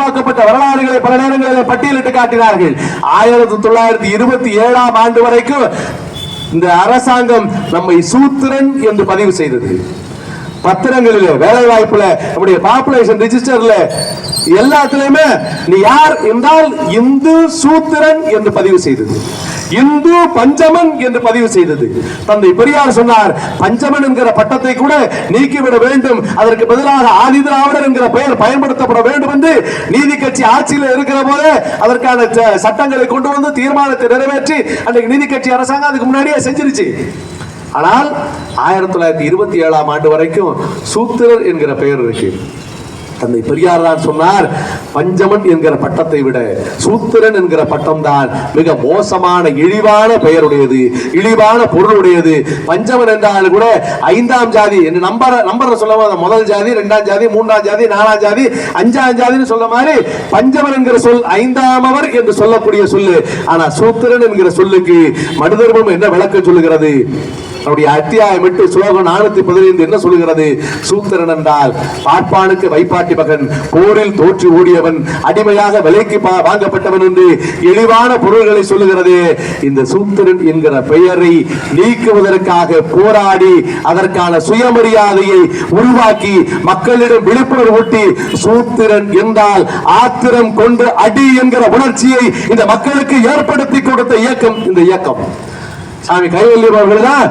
உருவாக்கப்பட்ட வரலாறுகளை பல நேரங்களில் பட்டியலிட்டு காட்டினார்கள். ஆயிரத்தி தொள்ளாயிரத்தி இருபத்தி ஏழாம் ஆண்டு வரைக்கும் இந்த அரசாங்கம் நம்மை சூத்திரன் என்று பதிவு செய்தது. பத்திரங்களில் வேலை வாய்ப்புல நம்முடைய பாப்புலேஷன் ரிஜிஸ்டர்ல எல்லாத்துலயுமே நீ யார் என்றால் இந்து சூத்திரன் என்று பதிவு செய்தது. இந்து பஞ்சமன் என்று பதிவு செய்தது. தந்தை பெரியார் சொன்னார் பஞ்சமன் என்கிற பட்டத்தை கூட நீக்கிவிட வேண்டும். அதற்கு பதிலாக ஆதிதிராவிடர் என்கிற பெயர் பயன்படுத்தப்பட வேண்டும் என்று நீதி கட்சி ஆட்சியில் இருக்கிற போதே அதற்கான ச- சட்டங்களை கொண்டு வந்து தீர்மானத்தை நிறைவேற்றி அன்றைக்கு நீதி கட்சி அரசாங்கம் அதுக்கு முன்னாடியே செஞ்சிருச்சு. ஆனால் ஆயிரத்தி தொள்ளாயிரத்தி இருபத்தி ஏழாம் ஆண்டு வரைக்கும் சூத்திரர் என்கிற பெயர் இருக்கு. தந்தை பெரியார் தான் சொன்னார் பஞ்சமன் என்கிற பட்டத்தை விட சூத்திரன் என்கிற பட்டம் தான் மிக மோசமான இழிவான பெயருடையது இழிவான பொருளுடையது. பஞ்சமன் என்றால் கூட ஐந்தாம் ஜாதி என்று நம்பர் நம்பர் சொல்ல முதல் ஜாதி இரண்டாம் ஜாதி மூன்றாம் ஜாதி நாலாம் ஜாதி அஞ்சாம் ஜாதின்னு சொல்ல மாதிரி பஞ்சமன் என்கிற சொல் ஐந்தாமவர் என்று சொல்லக்கூடிய சொல்லு. ஆனா சூத்திரன் என்கிற சொல்லுக்கு மனுதர்மம் என்ன விளக்கம் சொல்லுகிறது? அவருடைய அத்தியாயம் எட்டு ஸ்லோகம் நானூத்தி பதினைந்து என்ன சொல்லுகிறது? சூத்திரன் என்றால் பார்ப்பானுக்கு வைப்பாட்டி மகன் போரில் தோற்று ஓடியவன் அடிமையாக விலைக்கு பா- வாங்கப்பட்டவன் என்று இழிவான பொருள்களை சொல்லுகிறது. இந்த சூத்திரன் என்கிற பெயரை நீக்குவதற்காக போராடி அதற்கான சுயமரியாதையை உருவாக்கி மக்களிடம் விழிப்புணர்வு ஊட்டி சூத்திரன் என்றால் ஆத்திரம் கொண்டு அடி என்கிற உணர்ச்சியை இந்த மக்களுக்கு ஏற்படுத்தி கொடுத்த இயக்கம். இந்த இயக்கம். சாமி கைவல்லி அவர்கள் தான்.